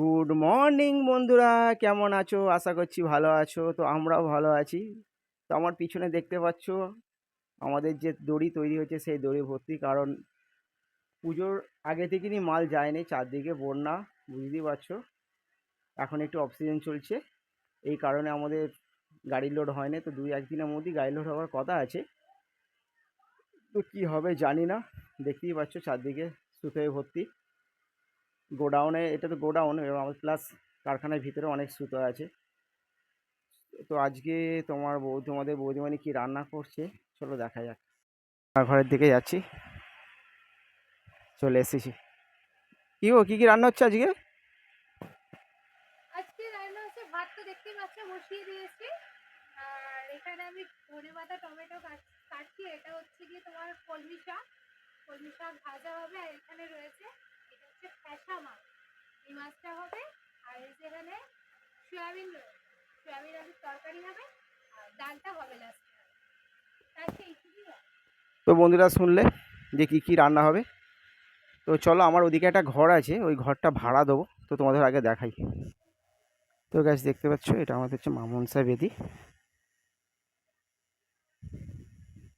Good morning বন্ধুরা। কেমন আছো? আশা করছি ভালো আছো। তো আমরাও ভালো আছি। তো আমার পিছনে দেখতে পাচ্ছ, আমাদের যে দড়ি তৈরি হচ্ছে সেই দড়ি ভর্তি। কারণ পুজোর আগে থেকেই মাল যায়নি, চারদিকে বন্যা, বুঝতেই পারছ? এখন একটু অক্সিজেন চলছে। এই কারণে আমাদের গাড়ি লোড হয়নি। তো দুই একদিনের মধ্যেই গাড়ি লোড হওয়ার কথা আছে। তো কী হবে জানি না। দেখতেই পাচ্ছ, চারদিকে সুতোয় ভর্তি। গোডাউনে, এটা তো গোডাউন এবং আমার প্লাস কারখানার ভিতরে অনেক সুতো আছে। তো আজকে তোমার বৌ, তোমাদের বৌদিমানি কি রান্না করছে? চলো দেখা যাক। ঘরের দিকে যাচ্ছি। চলে এসেছি। কি গো, কী কী রান্না হচ্ছে আজকে? এটা হচ্ছে কি তোমার কলমি শাক। কলমি শাক ভাজা হবে আর এখানে রয়েছে হচ্ছে ফ্যাসা মাছ। এই মাছটা হবে, আর এই যে সয়াবিন রয়েছে, সয়াবিন আলুর তরকারি হবে, আর ডালটা হবে লাস্টে তো বন্ধুরা শুনলে যে কী কী রান্না হবে। তো চলো আমার ওদিকে একটা ঘর আছে, ওই ঘরটা ভাড়া দেবো, তো তোমাদের আগে দেখাই। তো গাছ দেখতে পাচ্ছ, এটা আমাদের হচ্ছে মামনসা বেদি।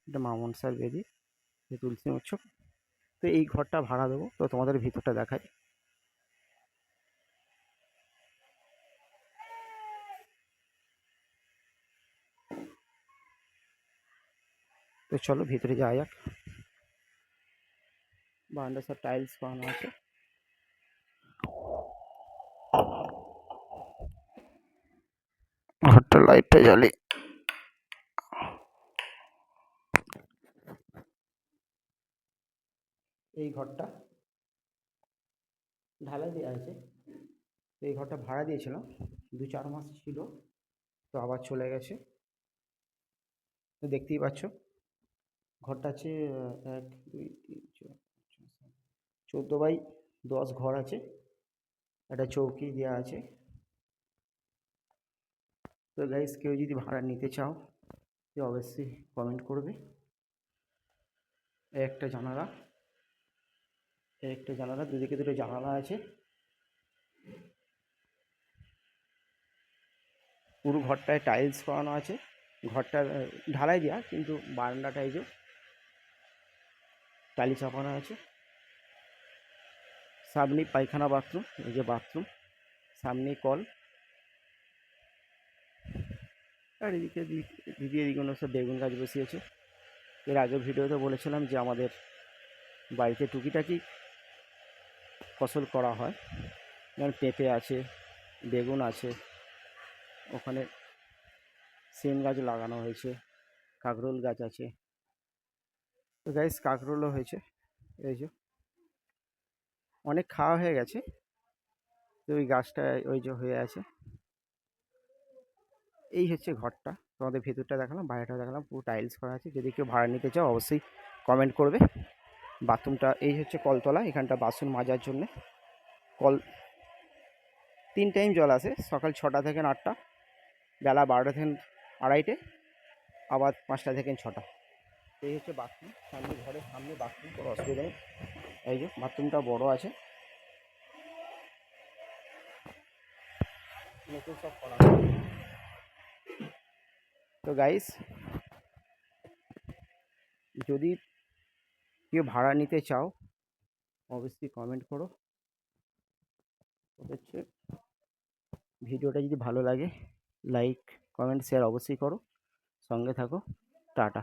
এটা মামনসার বেদি তুলসী উৎসব তো এই ঘরটা ভাড়া দেবো। তো তোমাদের ভিতরটা দেখাই। তো চলো ভিতরে যাওয়া যাক। বারান্দা সব টাইলস বানানো আছে। ঘরটা লাইটটা জ্বালি। এই ঘরটা ঢালাই দেওয়া আছে তো এই ঘরটা ভাড়া দিয়েছিলাম। দু চার মাস ছিল, তো আবার চলে গেছে। তো দেখতেই পাচ্ছ, ঘরটা আছে এক, দুই, তিন, চার চোদ্দ বাই দশ ঘর আছে। একটা চৌকি দেওয়া আছে। তো গাইস কেউ যদি ভাড়া নিতে চাও, তো অবশ্যই কমেন্ট করবে। একটা জানালা। একটা জানালা, দুদিকে দুটো জানালা আছে। পুরো ঘরটায় টাইলস করানো আছে। ঘরটা ঢালাই দেওয়া কিন্তু বারান্দাটা এই যে টালি চাপানো আছে। সামনে পায়খানা বাথরুম এই যে বাথরুম সামনে কল। আর এদিকে দিক- দিদি এদিকে সব বেগুন গাছ বসিয়েছে। এর আগের ভিডিওতে বলেছিলাম যে আমাদের বাড়িতে টুকিটাকি ফসল করা হয়। যেমন পেঁপে আছে, বেগুন আছে, ওখানে সিম গাছ লাগানো হয়েছে, কাঁকরোল গাছ আছে। তো গাইস কাঁকরোলও হয়েছে, এই যে। অনেক খাওয়া হয়ে গেছে, তো ওই গাছটা ওই যে হয়ে আছে। এই হচ্ছে ঘরটা, তোমাদের ভেতরটা দেখালাম বাইরেটা দেখালাম, পুরো টাইলস করা আছে। যদি কেউ ভাড়া নিতে চাও, অবশ্যই কমেন্ট করবে। বাথরুমটা, এই হচ্ছে কলতলা, এখানটা বাসন মাজার জন্যে। কল, তিন টাইম জল আসে, সকাল ছটা থেকে আটটা, বেলা বারোটা থেকে আড়াইটে, আবার পাঁচটা থেকে ছটা। এই হচ্ছে বাথরুম, সামনে ঘরের সামনে বাথরুম, কোনো অসুবিধা নেই। এই যে, বাথরুমটা বড় আছে। নতুন সব করা তো গাইস যদি কেউ ভাড়া নিতে চাও অবশ্যই কমেন্ট করো। হচ্ছে, ভিডিওটা যদি ভালো লাগে লাইক কমেন্ট শেয়ার অবশ্যই করো। সঙ্গে থাকো, টাটা।